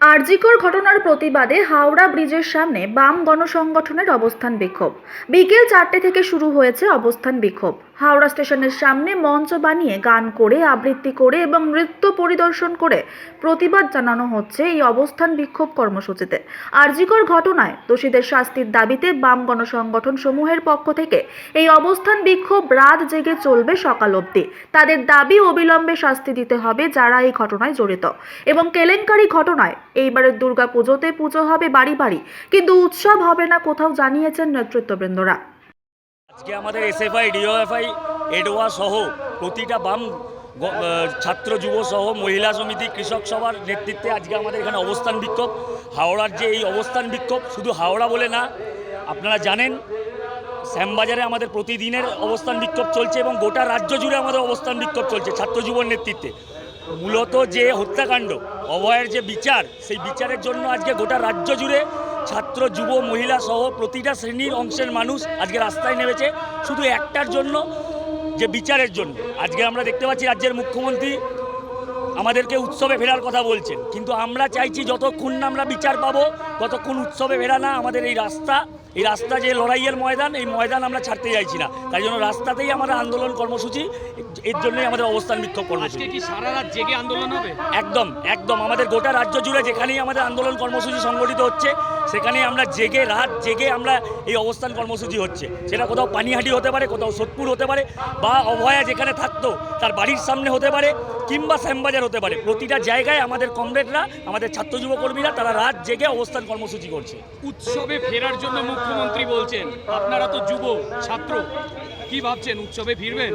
আরজিকর ঘটনার প্রতিবাদে হাওড়া ব্রিজের সামনে বাম গণসংগঠনের অবস্থান বিক্ষোভ। বিকেল চারটে থেকে শুরু হয়েছে অবস্থান বিক্ষোভ। হাওড়া স্টেশনের সামনে মঞ্চ বানিয়ে গান করে, আবৃত্তি করে এবং নৃত্য পরিদর্শন করে প্রতিবাদ জানানো হচ্ছে এই অবস্থান বিক্ষোভ কর্মসূচিতে। আরজিকর ঘটনায় দোষীদের শাস্তির দাবিতে বাম গণসংগঠন সমূহের পক্ষ থেকে এই অবস্থান বিক্ষোভ রাত জেগে চলবে সকাল অবধি। তাদের দাবি অবিলম্বে শাস্তি দিতে হবে যারা এই ঘটনায় জড়িত। এবং কেলেঙ্কারি ঘটনায় এইবারের দুর্গা পুজোতে পুজো হবে বাড়ি বাড়ি। কিন্তু উৎসব হবে না কোথাও জানিয়েছেন নেতৃত্ববৃন্দরা। আজকে আমাদের এস এফ এসএফআই ডিওএফআই এডোয়া সহ প্রতিটা বাম ছাত্র, যুব সহ মহিলা সমিতি, কৃষক সভার নেতৃত্বে আজকে আমাদের এখানে অবস্থান বিক্ষোভ। হাওড়ার যে এই অবস্থান বিক্ষোভ, শুধু হাওড়া বলে না, আপনারা জানেন, শ্যামবাজারে আমাদের প্রতিদিনের অবস্থান বিক্ষোভ চলছে এবং গোটা রাজ্য জুড়ে আমাদের অবস্থান বিক্ষোভ চলছে ছাত্র যুবর নেতৃত্বে। মূলত যে হত্যাকাণ্ড, অভয়ের যে বিচার, সেই বিচারের জন্য আজকে গোটা রাজ্য জুড়ে ছাত্র, যুব, মহিলা সহ প্রতিটা শ্রেণির অংশের মানুষ আজকে রাস্তায় নেমেছে শুধু একটার জন্য, যে বিচারের জন্য। আজকে আমরা দেখতে পাচ্ছি রাজ্যের মুখ্যমন্ত্রী আমাদেরকে উৎসবে ফেরার কথা বলছেন। কিন্তু আমরা চাইছি যতক্ষণ না আমরা বিচার পাবো ততক্ষণ উৎসবে ফেরা না আমাদের এই রাস্তা এই রাস্তা যে লড়াইয়ের ময়দান এই ময়দান আমরা ছাড়তে চাইছি না। তাই জন্য রাস্তাতেই আমাদের আন্দোলন কর্মসূচি এর জন্যই আমাদের অবস্থান বিক্ষোভ কর্মসূচি। কি সারা রাত জেগে আন্দোলন হবে? একদম একদম। আমাদের গোটা রাজ্য জুড়ে যেখানেই আমাদের আন্দোলন কর্মসূচি সংগঠিত হচ্ছে সেখানেই আমরা জেগে রাত জেগে আমরা এই অবস্থান কর্মসূচি হচ্ছে। সেটা কোথাও পানিহাটি হতে পারে কোথাও সোদপুর হতে পারে বা অভয়া যেখানে থাকতো তার বাড়ির সামনে হতে পারে কিংবা শ্যামবাজার হতে পারে। প্রতিটা জায়গায় আমাদের কমরেডরা আমাদের ছাত্র যুব কর্মীরা তারা রাত জেগে অবস্থান কর্মসূচি করছে। উৎসবে ফেরার জন্য মুখ্যমন্ত্রী বলছেন আপনারা তো যুব ছাত্র কি ভাবছেন উৎসবে ফিরবেন?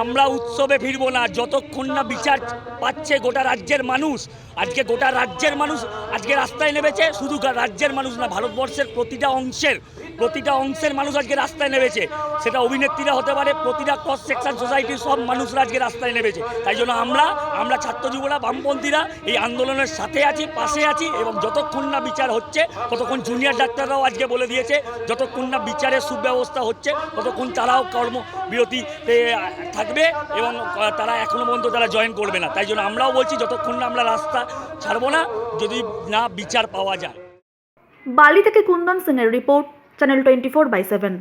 আমরা উৎসবে ফিরবো না যতক্ষণ না বিচার পাচ্ছে গোটা রাজ্যের মানুষ। আজকে গোটা রাজ্যের মানুষ আজকে রাস্তায় নেমেছে শুধু রাজ্যের মানুষ না ভারতবর্ষের প্রতিটা অংশের প্রতিটা অংশের মানুষ আজকে রাস্তায় নেমেছে। সেটা অভিনেত্রীরা হতে পারে প্রতিটা ক্রস সেকশন সোসাইটির সব মানুষরা আজকে রাস্তায় নেমেছে। তাই জন্য আমরা আমরা ছাত্র যুবরা বামপন্থীরা এই আন্দোলনের সাথে আছি পাশে আছি এবং যতক্ষণ না বিচার হচ্ছে ততক্ষণ জুনিয়র ডাক্তাররাও আজকে বলে দিয়েছে, যতক্ষণ না বিচারের সুব্যবস্থা হচ্ছে, ততক্ষণ তারাও কর্মবিরতিতে থাকবে এবং তারা এখনও পর্যন্ত তারা জয়েন করবে না। তাই জন্য আমরাও বলছি, যতক্ষণ না আমরা রাস্তা ছাড়বো না, যদি না বিচার পাওয়া যায়। বালি থেকে কুন্দন সেনের report channel twenty four by seven